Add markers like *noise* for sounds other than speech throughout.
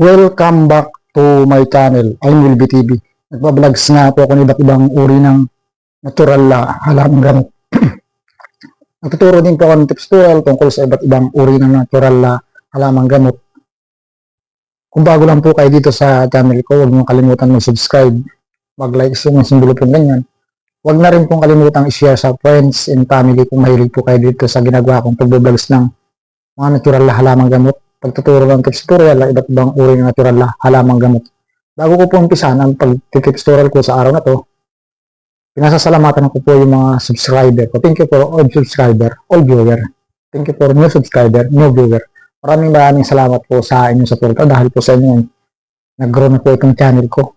Welcome back to my channel. I'm Will TV. Nagpa-vlogs nga po ako ng iba't ibang uri ng natural na halaman gamot. *clears throat* Nagtuturo din po ako ng tips tutorial tungkol sa iba't ibang uri ng natural na halaman gamot. Kung bago lang po kayo dito sa channel ko, huwag niyo kalimutan mag-subscribe, mag-like yung simbolo po ganyan. Huwag na rin pong kalimutan i-share sa friends and family kung mahilig po kayo dito sa ginagawa kong pag-vlogs ng mga natural na halaman gamot pagtuturo ng tutorial ng iba't ibang uri ng natural na halamang gamot. Bago ko po umpisan ang pag-tips tutorial ko sa araw na to, pinasasalamatan ko po yung mga subscriber ko. Thank you for all subscriber, all viewer. Thank you for new subscriber, new viewer. Maraming maraming salamat po sa inyong suporta dahil po sa inyo nag-grow na po itong channel ko.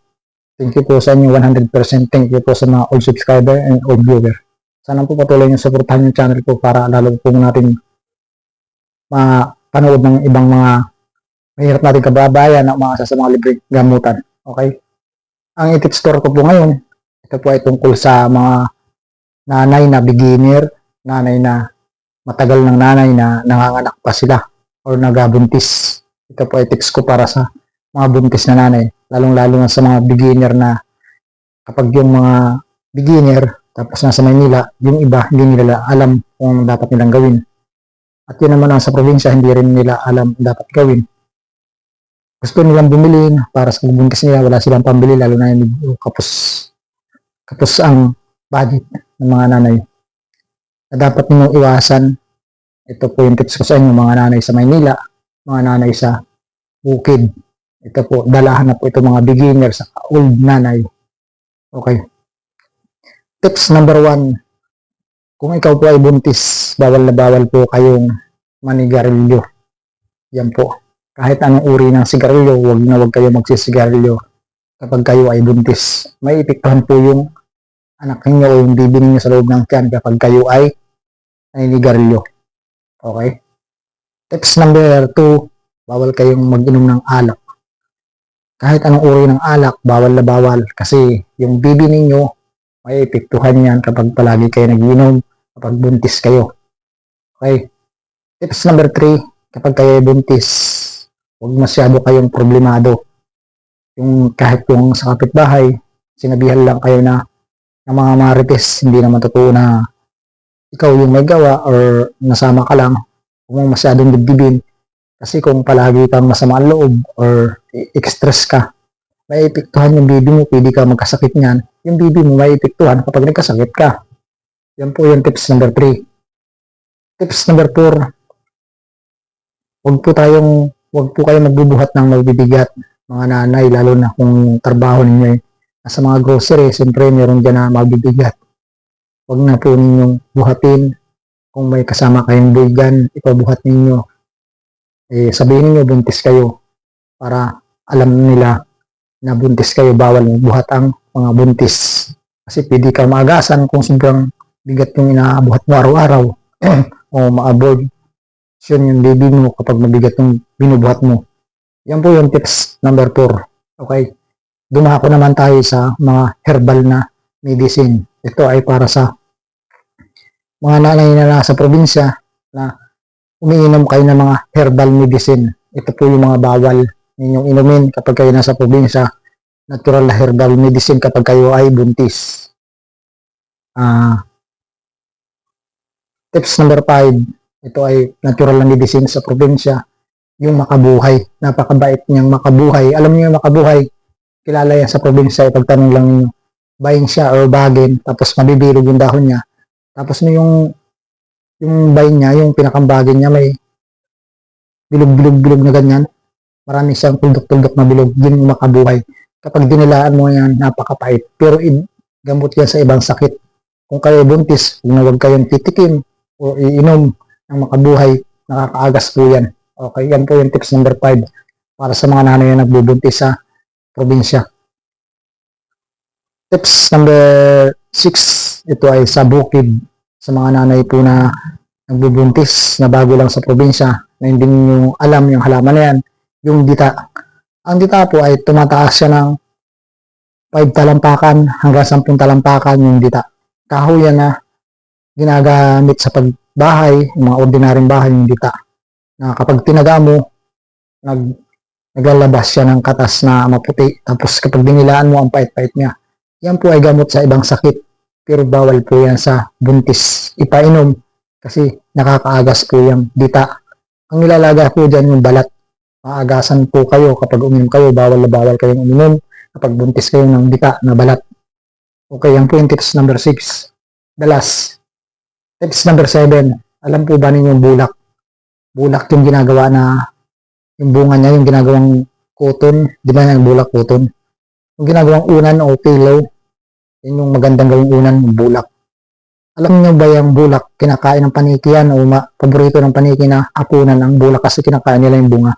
Thank you po sa inyo 100%. Thank you po sa mga old subscriber and old viewer. Sana po patuloy niyo suportahan yung channel ko para lalo po natin mapanood ng ibang mga mahirap natin kababayan na mga sa mga libreng gamutan. Okay? Ang i-tips store ko po ngayon, ito po ay tungkol sa mga nanay na beginner, nanay na matagal ng nanay na nanganganak pa sila or nagabuntis. Ito po ay tips ko para sa mga buntis na nanay, lalong-lalo na sa mga beginner na kapag yung mga beginner tapos nasa Maynila, yung iba hindi nila alam kung dapat nilang gawin. At yun naman ang sa probinsya, hindi rin nila alam dapat gawin. Gusto nilang bumili para sa buntis nila, wala silang pambili, lalo na yung kapos, kapos ang budget ng mga nanay. Na dapat ninyong iwasan, ito po yung tips ko sa inyo, mga nanay sa Maynila, mga nanay sa Bukid. Ito po, dalahan na po ito mga beginners sa old nanay. Okay. Tips number one, kung ikaw po ay buntis, bawal na bawal po kayong manigarilyo. Yan po. Kahit anong uri ng sigarilyo, huwag na huwag kayo magsisigarilyo kapag kayo ay buntis. May epektuhan po yung anak ninyo o yung bibi ninyo sa loob ng tiyan kapag kayo ay naninigarilyo. Okay? Tips number two, bawal kayong mag-inom ng alak. Kahit anong uri ng alak, bawal na bawal kasi yung bibi ninyo may epektuhan yan kapag palagi kayo nag-inom, kapag buntis kayo. Okay? Tips number 3, kapag kayo ay buntis, huwag masyado kayong problemado. Yung kahit yung sa kapitbahay, sinabihan lang kayo na ng mga marites, hindi naman totoo na ikaw yung may gawa or nasama ka lang, huwag mong masyadong dibdibin. Kasi kung palagi kang masama ang loob or i-stress ka, may epektuhan yung baby mo, pwede ka magkasakit niyan. Yung baby mo may epektuhan kapag nagkasakit ka. Yan po yung tips number 3. Tips number 4, huwag po tayong, huwag po kayong magbubuhat ng magbibigat, mga nanay, lalo na kung trabaho ninyo eh. Sa mga grocery, siyempre meron dyan na magbibigat. Huwag na po ninyong buhatin. Kung may kasama kayong dyan, ipabuhat ninyo. Eh, sabihin niyo buntis kayo para alam nila na buntis kayo, bawal buhat ang mga buntis. Kasi pwede kang maagasan kung sobrang bigat yung inaabuhat mo araw-araw *clears throat* o ma-avoid yun yung baby mo kapag mabigat yung binubuhat mo. Yan po yung tips number 4. Okay? Dumako naman tayo sa mga herbal na medicine. Ito ay para sa mga nanay na nasa probinsya na umiinom kayo ng mga herbal medicine. Ito po yung mga bawal ninyong inumin kapag kayo nasa probinsya. Natural na herbal medicine kapag kayo ay buntis. Ah, tips number 5 ito ay natural na medicine sa probinsya, yung makabuhay. Napakabait niyang makabuhay. Alam niyo yung makabuhay, kilala yan sa probinsya. Ipagtanong lang niyo, buying siya or bagin, tapos mabibilog yung dahon niya. Tapos mo yung yung vine niya, yung pinakambagin niya, may bilog-bilog-bilog na ganyan. Marami siyang tuldok-tuldok na bilog. Yun yung makabuhay. Kapag dinilaan mo yan, napakapait. Pero gamot yan sa ibang sakit. Kung kayo buntis, huwag kayong titikim o iinom, ng makabuhay, nakakaagas po yan. Okay, yan po yung tips number 5 para sa mga nanay na nagbubuntis sa probinsya. Tips number 6, ito ay sa bukid sa mga nanay po na nagbubuntis na bago lang sa probinsya na hindi nyo alam yung halaman na yan, yung dita. Ang dita po ay tumataas siya ng 5 talampakan hanggang 10 talampakan yung dita. Kahoy yan na ginagamit sa pagbahay, mga ordinaryong bahay yung dita. Na kapag tinaga mo, nag naglalabas siya ng katas na maputi. Tapos kapag dinilaan mo ang pait-pait niya, yan po ay gamot sa ibang sakit. Pero bawal po yan sa buntis ipainom kasi nakakaagas po yung dita. Ang nilalaga po dyan yung balat. Maagasan po kayo kapag uminom kayo, bawal na bawal kayong uminom kapag buntis kayo ng dita na balat. Okay, yan po yung tips number 6. The last. Tips number 7. Alam po ba ninyo yung bulak? Bulak yung ginagawa na yung bunga niya, yung ginagawang cotton, di ba yung bulak cotton? Yung ginagawang unan o pillow, yun yung magandang gawing unan, bulak. Alam niyo ba yung bulak, kinakain ng paniki yan o ma- paborito ng paniki na apunan ang bulak kasi kinakain nila yung bunga.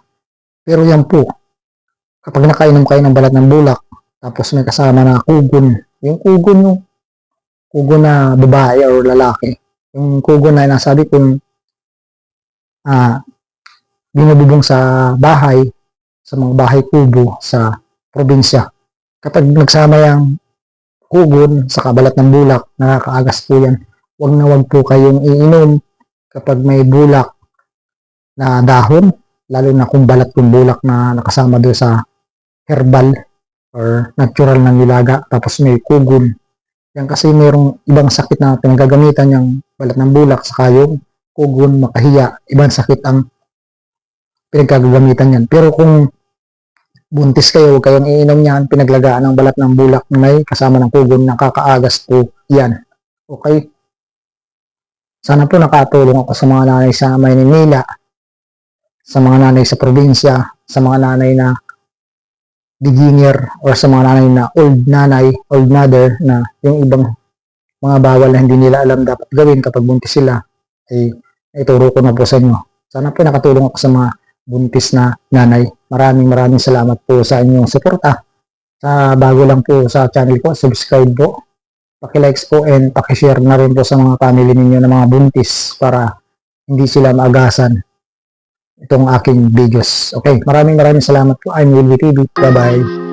Pero yan po, kapag nakainom kayo ng balat ng bulak, tapos may kasama na kugon, yung kugon yung kugon na babae or lalaki, yung kugon na nasabi kong ah, binububong sa bahay, sa mga bahay kubo sa probinsya. Kapag nagsama yung kugon sa kabalat ng bulak, nakakaagas po yan. Huwag na huwag po kayong iinom kapag may bulak na dahon, lalo na kung balat yung bulak na nakasama doon sa herbal or natural na nilaga, tapos may kugon. Yan kasi mayroong ibang sakit na pinagagamitan yung balat ng bulak sa yung kugon, makahiya, ibang sakit ang pinagkagamitan yan. Pero kung buntis kayo, huwag kayong iinom yan, pinaglagaan ng balat ng bulak na may kasama ng kugon, nakakaagas po yan. Okay? Sana po nakatulong ako sa mga nanay sa Maynila, sa mga nanay sa probinsya, sa mga nanay na beginner or sa mga nanay na old nanay, old mother na yung ibang mga bawal na hindi nila alam dapat gawin kapag buntis sila ay ituro ko na po sa inyo. Sana po nakatulong ako sa mga buntis na nanay. Maraming maraming salamat po sa inyong suporta. Sa bago lang po sa channel ko, subscribe po. Paki-likes po and paki-share na rin po sa mga family ninyo na mga buntis para hindi sila maagasan itong aking videos. Okay, maraming maraming salamat po. I'm Wilby TV. Bye-bye.